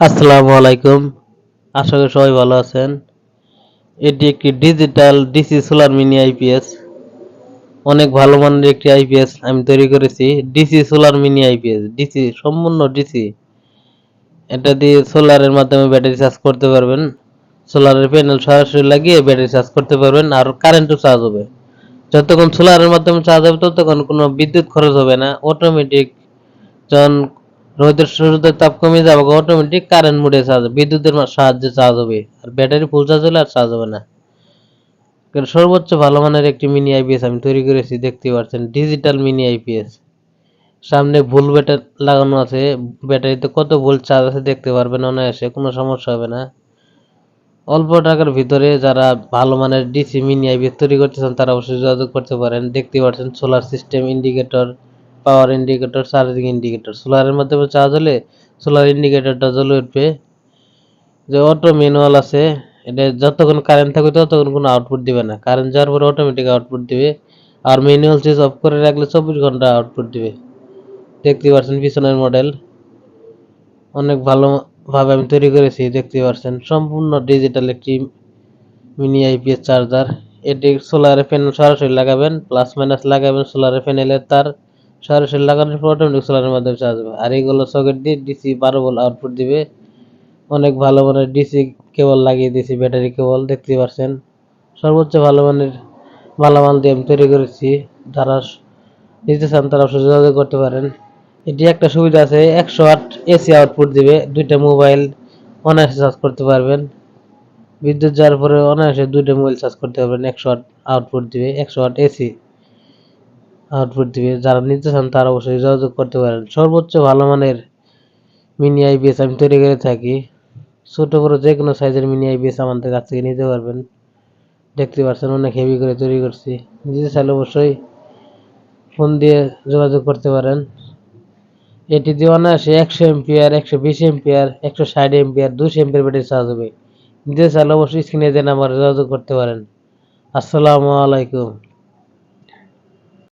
আসসালামু আলাইকুম। আশা করি সবাই ভালো আছেন। এটি একটি digital DC solar mini IPS অনেক ভালো মানের একটি আইপিএস আমি তৈরি করেছি। DC solar mini IPS DC সম্পূর্ণ ডিসি এটা দিয়ে সোলারের মাধ্যমে ব্যাটারি চার্জ করতে পারবেন। সোলারের প্যানেল সরাসরি লাগিয়ে ব্যাটারি চার্জ করতে পারবেন আর কারেন্টও চার্জ হবে। যতক্ষণ সোলারের মাধ্যমে চার্জ হবে, ততক্ষণ কোনো বিদ্যুৎ খরচ হবে না। অটোমেটিক যখন রোদের সূর্যের তাপ কমে যাবে অটোমেটিক কারেন্ট মোডে চার্জ বিদ্যুতের সাহায্যে চার্জ হবে। আর ব্যাটারি ফুল চার্জ হলে আর চার্জ হবে না। সর্বোচ্চ ভালো মানের একটি মিনি আইপিএস আমি তৈরি করেছি দেখতে পাচ্ছেন ডিজিটাল মিনি আইপিএস সামনে ভুল ব্যাটারি লাগানো আছে, ব্যাটারিতে কত ভুল চার্জ আছে দেখতে পারবেন অনায়াসে, কোনো সমস্যা হবে না। অল্প টাকার ভিতরে যারা ভালো মানের ডিসি মিনি আইপিএস তৈরি করতেছেন তারা অবশ্যই যোগাযোগ করতে পারেন। দেখতে পাচ্ছেন solar system indicator power indicator charging indicator সোলারের মাধ্যমে চার্জ হলে সোলার ইন্ডিকেটরটা জ্বলে উঠবে। যে অটো ম্যানুয়াল আছে, এটা যতক্ষণ কারেন্ট থাকবে ততক্ষণ কোনো আউটপুট দিবে না। কারেন্ট যাওয়ার পরে অটোমেটিক আউটপুট দিবে। আর ম্যানুয়াল সুইচ অফ করে রাখলে চব্বিশ ঘণ্টা আউটপুট দিবে। দেখতে পাচ্ছেন পিছনের মডেল অনেক ভালোভাবে আমি তৈরি করেছি, দেখতে পাচ্ছেন সম্পূর্ণ ডিজিটাল একটি মিনি আইপিএস চার্জার এটি সোলারে প্যানেল সরাসরি লাগাবেন প্লাস মাইনাস লাগাবেন সোলারে প্যানেলের তার সরাসরি লাগানোর পর অটোমেটিক সোলারের মাধ্যমে চার্জ হবে। আর এইগুলো সকেট দিয়ে ডিসি বারো ভোল্ট আউটপুট দিবে। অনেক ভালো মানের ডিসি কেবল লাগিয়ে দিয়েছি ব্যাটারি কেবল দেখতে পাচ্ছেন? সর্বোচ্চ ভালো মানের মালামাল দিয়ে আমি তৈরি করেছি। যারা নিতে চান তারা যোগাযোগ করতে পারেন। এটি একটা সুবিধা আছে, একশো আট এসি আউটপুট দিবে, দুইটা মোবাইল অনায়াসে চার্জ করতে পারবেন। বিদ্যুৎ যাওয়ার পরে অনায়াসে দুইটা মোবাইল চার্জ করতে পারবেন, একশো আট আউটপুট দিবে, একশো আট এসি আউটপুট দিবে যারা নিতে চান তারা অবশ্যই যোগাযোগ করতে পারেন। সর্বোচ্চ ভালো মানের মিনি আইপিএস আমি তৈরি করে থাকি। ছোট, বড় যে কোনো সাইজের মিনি আইপিএস আমাদের কাছ থেকে নিতে পারবেন। দেখতে পাচ্ছেন অনেক হেভি করে তৈরি করছি। নিতে চাইলে অবশ্যই ফোন দিয়ে যোগাযোগ করতে পারেন। এটি দিয়ে অনায়াসে একশো এমপিআর একশো বিশ এমপিআর একশো ষাট এমপিআর দুশো এমপিআর ব্যাটারি চার্জ হবে। নিতে চাইলে অবশ্যই স্ক্রিনে যে নাম্বার যোগাযোগ করতে পারেন। আসসালামু আলাইকুম।